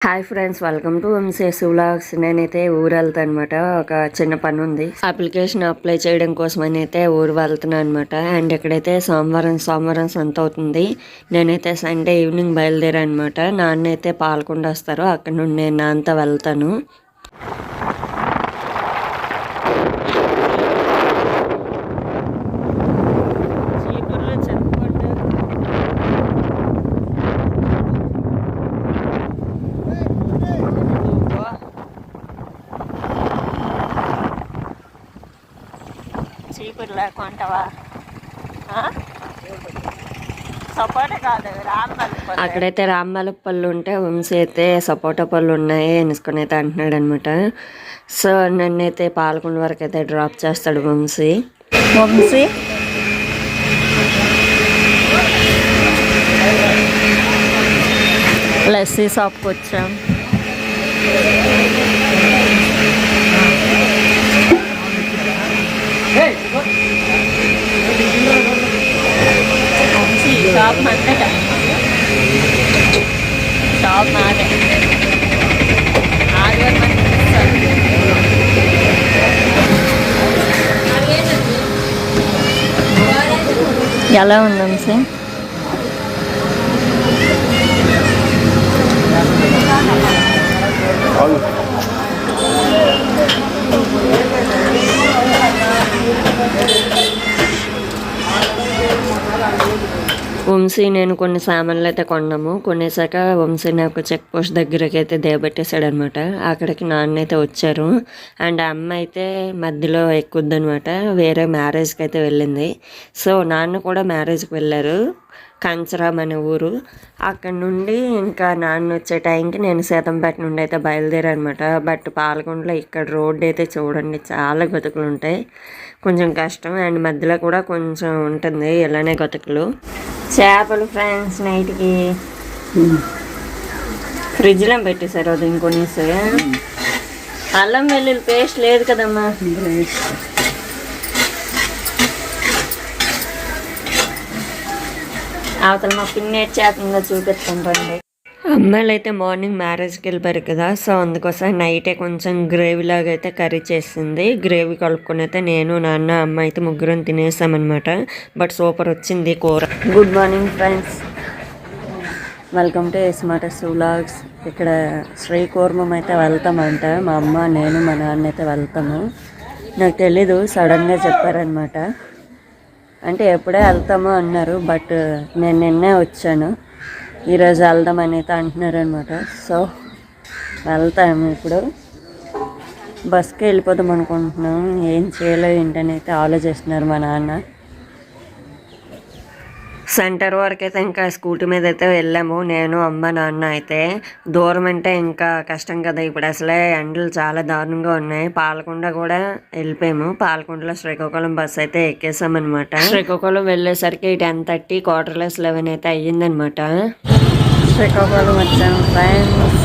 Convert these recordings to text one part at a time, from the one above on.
Hi friends welcome to MCS vlogs నేనైతే ఊరు వెళ్తాను అనమాట ఒక చిన్న పని ఉంది. అప్లికేషన్ అప్లై చేయడం కోసం అని అయితే ఊరు వెళ్తున్నాను అనమాట అండ్ ఇక్కడైతే సోమవారం సోమవారం సంత అవుతుంది. నేనైతే సండే ఈవినింగ్ బయలుదేరాను అనమాట నాన్న అయితే పాలకొండ వస్తారు. అక్కడ నుండి నేను నాన్నతో వెళ్తాను. చీపురులా కొంటవా సపోటా కాదు అక్కడైతే రామ్మలపల్లి పళ్ళు ఉంటే వంశీ అయితే సపోటా పళ్ళు ఉన్నాయి ఎనుసుకొని అయితే అంటున్నాడు అనమాట సో నన్నైతే పాలకొండ వరకు అయితే డ్రాప్ చేస్తాడు వంశీ. వంశీ? లస్సీ షాప్కి వచ్చాం. షాప్ మందట షాప్ మాదే. ఆదివారం ఎలా ఉందాం సార్? వంశీ నేను కొన్ని సామాన్లు అయితే కొన్నాము. కొనేసాక వంశీ నాకు చెక్ పోస్ట్ దగ్గరకి అయితే దేబెట్టేశాడు అనమాట అక్కడికి నాన్న అయితే వచ్చారు. అండ్ ఆ అమ్మ అయితే మధ్యలో ఎక్కుద్దనమాట వేరే మ్యారేజ్కి అయితే వెళ్ళింది. సో నాన్న కూడా మ్యారేజ్కి వెళ్ళారు. కంచరాం అనే ఊరు. అక్కడ నుండి ఇంకా నాన్న వచ్చే టైంకి నేను సీతంపేట నుండి అయితే బయలుదేరనమాట. బట్ పాలకొండలో ఇక్కడ రోడ్డు అయితే చూడండి చాలా గతుకులు ఉంటాయి. కొంచెం కష్టం అండ్ మధ్యలో కూడా కొంచెం ఉంటుంది ఇలానే గతుకులు. చేపలు ఫ్రెండ్స్ నైట్కి ఫ్రిడ్జ్లో పెట్టేశారు అది ఇంకొనేసి అల్లం వెల్లుల్లి పేస్ట్ లేదు కదమ్మా. అవతల మా పిన్ని చేతంగా చూపిస్తుంటండి అమ్మాయిలు అయితే మార్నింగ్ మ్యారేజ్కి వెళ్ళిపోయారు కదా సో అందుకోసం నైటే కొంచెం గ్రేవీ లాగా అయితే కర్రీ చేసింది. గ్రేవీ కలుపుకొని అయితే నేను నాన్న అమ్మ అయితే ముగ్గురం తినేసామన్నమాట. బట్ సూపర్ వచ్చింది కూర. Good morning friends welcome to ఎస్మాటస్ vlogs ఇక్కడ శ్రీకూర్మం అయితే వెళ్తామంట. మా అమ్మ నేను మా నాన్న అయితే వెళ్తాము. నాకు తెలీదు సడన్గా చెప్పారనమాట అంటే ఎప్పుడే వెళ్తామో అన్నారు బట్ నేను నిన్నే వచ్చాను. ఈరోజు వెళ్దాం అనేది అంటున్నారు అనమాట సో వెళ్తాము ఇప్పుడు. బస్కి వెళ్ళిపోదాం అనుకుంటున్నాం. ఏం చేయలేదు ఏంటనైతే ఆలోచిస్తున్నారు మా నాన్న. సెంటర్ వరకు అయితే ఇంకా స్కూటీ మీద అయితే వెళ్ళాము. నేను అమ్మ నాన్న అయితే దూరం అంటే ఇంకా కష్టం కదా ఇప్పుడు. అసలే ఎండలు చాలా దారుణంగా ఉన్నాయి. పాలకొండ కూడా వెళ్ళిపోయాము. పాలకొండలో శ్రీకాకుళం బస్ అయితే ఎక్కేసామన్నమాట. శ్రీకాకుళం వెళ్ళేసరికి టెన్ థర్టీ క్వార్టర్లెస్ లెవెన్ అయితే అయ్యిందనమాట శ్రీకాకుళం వచ్చాము ఫ్రెండ్స్.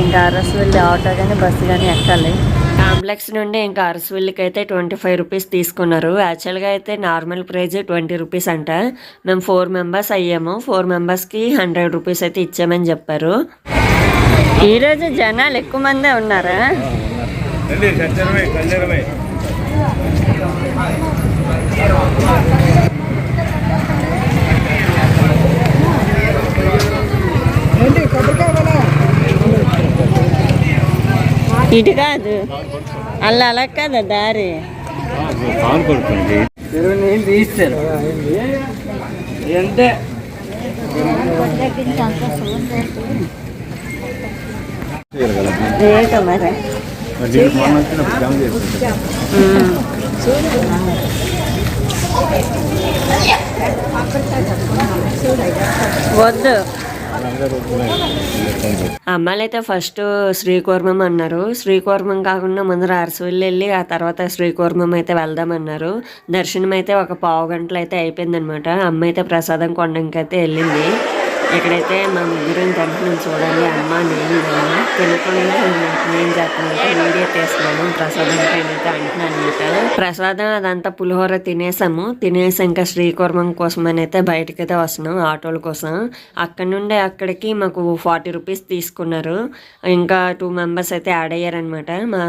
ఇంకా అరస్ వెళ్ళి ఆటో కానీ బస్సు కానీ ఎక్కాలి. కాంప్లెక్స్ నుండి ఇంకా అరసవల్లికి అయితే ట్వంటీ ఫైవ్ రూపీస్ తీసుకున్నారు. యాక్చువల్గా అయితే నార్మల్ ప్రైజ్ ట్వంటీ రూపీస్ అంట. మేము ఫోర్ మెంబర్స్ అయ్యాము. ఫోర్ మెంబర్స్కి హండ్రెడ్ రూపీస్ అయితే ఇచ్చామని చెప్పారు. ఈరోజు జనాలు ఎక్కువ మందే ఉన్నారా? రండి కళ్యాణమే కళ్యాణమే ఇటు కాదు అలా అలా కదా దారి పాన్ కొడుతుంది ఇరవై నీళ్ళు తీస్తారు ఎంతే ఏటో మరి మొన్న వచ్చినప్పుడు జమ చేస్తుంది వద్దు అమ్మాయిలు అయితే ఫస్ట్ శ్రీకూర్మం అన్నారు. శ్రీకూర్మం కాకుండా ముందర అరసవల్లి వెళ్ళి ఆ తర్వాత శ్రీకూర్మం అయితే వెళ్దామన్నారు దర్శనం అయితే ఒక పావు గంటలు అయితే అయిపోయిందనమాట అమ్మ అయితే ప్రసాదం కొండంకి అయితే వెళ్ళింది. ఇక్కడైతే మా ముగ్గురిని దర్శనం చూడాలి అమ్మ నేను నాన్న తినకుండా నేను చేస్తున్నాను వీడియో తీస్తున్నాను ప్రసాదం పైన అయితే అంటున్నాను అనమాట ప్రసాదం అదంతా పులిహోర తినేసాము. తినేసి ఇంకా శ్రీకుర్మం కోసం అని అయితే బయటకి అయితే వస్తున్నాం ఆటోల కోసం. అక్కడ నుండి అక్కడికి మాకు ఫార్టీ రూపీస్ తీసుకున్నారు. ఇంకా టూ మెంబర్స్ అయితే యాడ్ అయ్యారనమాట మా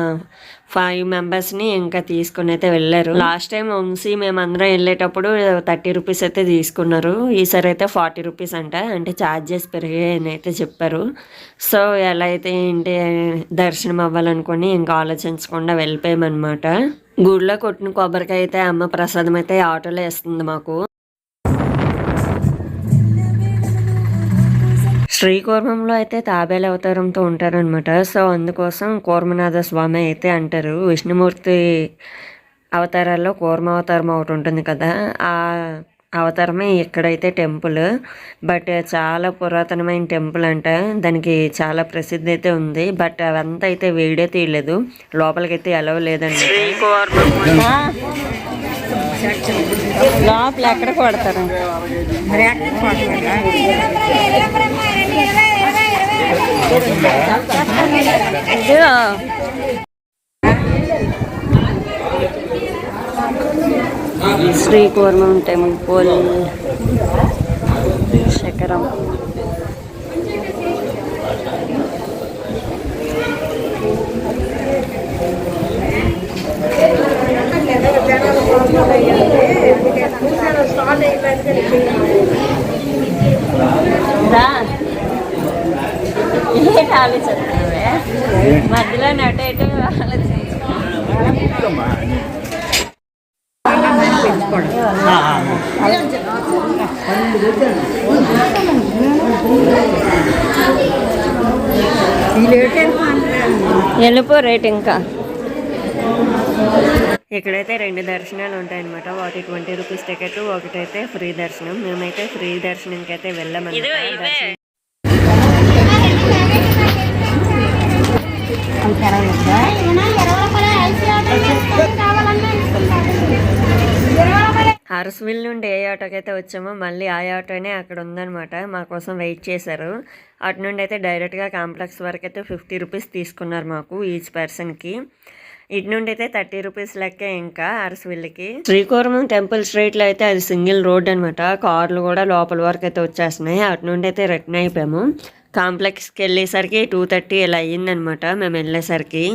ఫైవ్ మెంబర్స్ని ఇంకా తీసుకుని అయితే వెళ్ళారు. లాస్ట్ టైం వంశీ మేమందరం వెళ్ళేటప్పుడు థర్టీ రూపీస్ అయితే తీసుకున్నారు. ఈసారి అయితే ఫార్టీ రూపీస్ అంట. అంటే ఛార్జెస్ పెరిగాయని అయితే చెప్పారు. సో ఎలా అయితే ఏంటి దర్శనం అవ్వాలనుకుని ఇంకా ఆలోచించకుండా వెళ్ళిపోయామన్నమాట. గుడిలో కొట్టిన కొబ్బరికాయ అయితే అమ్మ ప్రసాదం అయితే ఆటోలో వేస్తుంది మాకు. శ్రీకూర్మంలో అయితే తాబేలు అవతారంతో ఉంటారనమాట సో అందుకోసం కూర్మనాథ స్వామి అయితే అంటారు విష్ణుమూర్తి అవతారాల్లో కూర్మ అవతారం ఒకటి ఉంటుంది కదా ఆ అవతారమే ఇక్కడైతే టెంపుల్ బట్ చాలా పురాతనమైన టెంపుల్ అంట. దానికి చాలా ప్రసిద్ధి అయితే ఉంది బట్ అవంతా అయితే వీడియో తీయలేదు లోపలికైతే ఎలా లేదండి లోపల ఎక్కడ కొడతారు? శ్రీకూర్మం టెంపుల్ శిఖరం రా. ఏంటి ఆలోచిస్తున్నావే మధ్యలో నటు ఇటు ఆలోచించుకో వెళ్ళిపో రేట్ ఇంకా. ఇక్కడైతే రెండు దర్శనాలు ఉంటాయన్నమాట. వాటి ట్వంటీ రూపీస్ టికెట్ ఒకటైతే ఫ్రీ దర్శనం. మేమైతే ఫ్రీ దర్శనంకి అయితే వెళ్ళామన్నమాట దర్శనం. హర్స్విల్ నుండి ఏ ఆటోకి అయితే వచ్చామో మళ్ళీ ఆ ఆటోనే అక్కడ ఉందనమాట మా కోసం వెయిట్ చేశారు. అటు నుండి అయితే డైరెక్ట్గా కాంప్లెక్స్ వరకు అయితే ఫిఫ్టీ రూపీస్ తీసుకున్నారు మాకు ఈచ్ పర్సన్కి. ఇటు నుండి అయితే థర్టీ రూపీస్ లెక్కే ఇంకా అరసవిల్లికి శ్రీకూర్మం టెంపుల్ స్ట్రీట్లో అయితే అది సింగిల్ రోడ్ అనమాట కార్లు కూడా లోపల వరకు అయితే వచ్చేస్తున్నాయి. అటు నుండి అయితే రిటర్న్ అయిపోయాము. కాంప్లెక్స్కి వెళ్ళేసరికి టూ థర్టీ ఇలా అయ్యిందనమాట మేము వెళ్ళేసరికి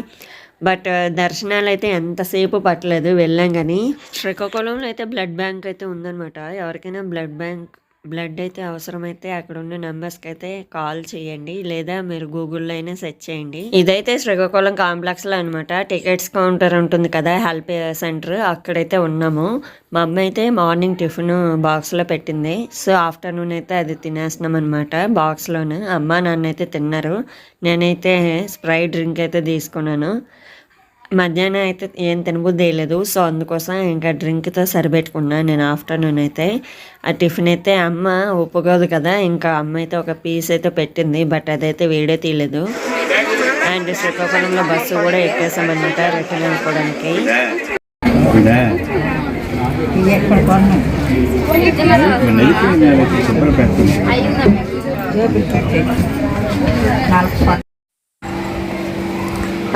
బట్ దర్శనాలు అయితే ఎంతసేపు పట్టలేదు వెళ్ళాం కానీ శ్రీకాకుళంలో అయితే బ్లడ్ బ్యాంక్ అయితే ఉందన్నమాట. ఎవరికైనా బ్లడ్ బ్యాంక్ బ్లడ్ అయితే అవసరమైతే అక్కడ ఉన్న నెంబర్స్కి అయితే కాల్ చేయండి. లేదా మీరు గూగుల్లో అయినా సెర్చ్ చేయండి. ఇదైతే శ్రీకాకుళం కాంప్లెక్స్లో అనమాట టికెట్స్ కౌంటర్ ఉంటుంది కదా హెల్ప్ సెంటర్. అక్కడైతే ఉన్నాము. మా అమ్మ అయితే మార్నింగ్ టిఫిన్ బాక్స్లో పెట్టింది. సో ఆఫ్టర్నూన్ అయితే అది తినేస్తున్నాం అనమాట బాక్స్లోనే. అమ్మ నాన్న అయితే తిన్నారు. నేనైతే స్ప్రైట్ డ్రింక్ అయితే తీసుకున్నాను. మధ్యాహ్నం అయితే ఏం తినబుద్ధి వేయలేదు సో అందుకోసం ఇంకా డ్రింక్తో సరిపెట్టుకున్నాను నేను ఆఫ్టర్నూన్ అయితే ఆ టిఫిన్ అయితే అమ్మ ఒప్పుకోదు కదా. ఇంకా అమ్మ అయితే ఒక పీస్ అయితే పెట్టింది బట్ అదైతే వేడే తీయలేదు. అండ్ శ్రీకాకుళంలో బస్సు కూడా ఎక్కేసామన్నమాట రిటర్న్ అనుకోవడానికి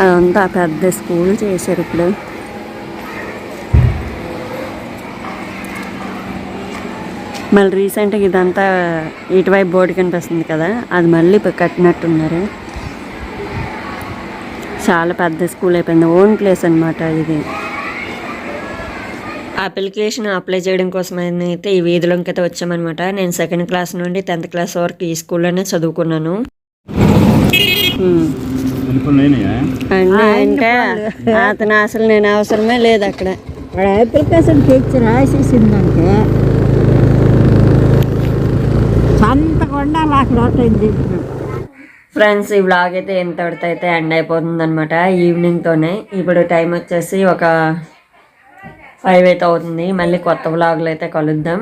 అదంతా పెద్ద స్కూల్ చేశారు ఇప్పుడు. మళ్ళీ రీసెంట్గా ఇదంతా ఇటువైపు బోర్డు కనిపిస్తుంది కదా అది మళ్ళీ ఇప్పుడు కట్టినట్టున్నారు. చాలా పెద్ద స్కూల్ అయిపోయింది ఓన్ ప్లేస్ అనమాట ఇది. అప్లికేషన్ అప్లై చేయడం కోసం అయితే ఈ వీధిలోకి అయితే వచ్చామన్నమాట. నేను సెకండ్ క్లాస్ నుండి టెన్త్ క్లాస్ వరకు ఈ స్కూల్లోనే చదువుకున్నాను. అన్నీ అంటే అతను అసలు నేను అవసరమే లేదు అక్కడ. వాడు అప్లికేషన్ తెచ్చి రాసేసిందంటే సంతకుండా నాకు లోటు చెప్పినాడు ఫ్రెండ్స్ ఈ వ్లాగ్ అయితే ఎంత అయితే ఎండ్ అయిపోతుంది అనమాట ఈవినింగ్తోనే ఇప్పుడు టైం వచ్చేసి ఒక ఫైవ్ అయితే అవుతుంది. మళ్ళీ కొత్త వ్లాగ్లో అయితే కలుద్దాం.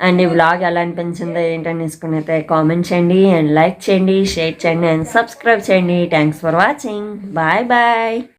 అండ్ ఈ వ్లాగ్ ఎలా అనిపించిందో ఏంటని అయితే కామెంట్ చేయండి అండ్ లైక్ చేయండి షేర్ చేయండి అండ్ సబ్స్క్రైబ్ చేయండి. Thanks for watching bye bye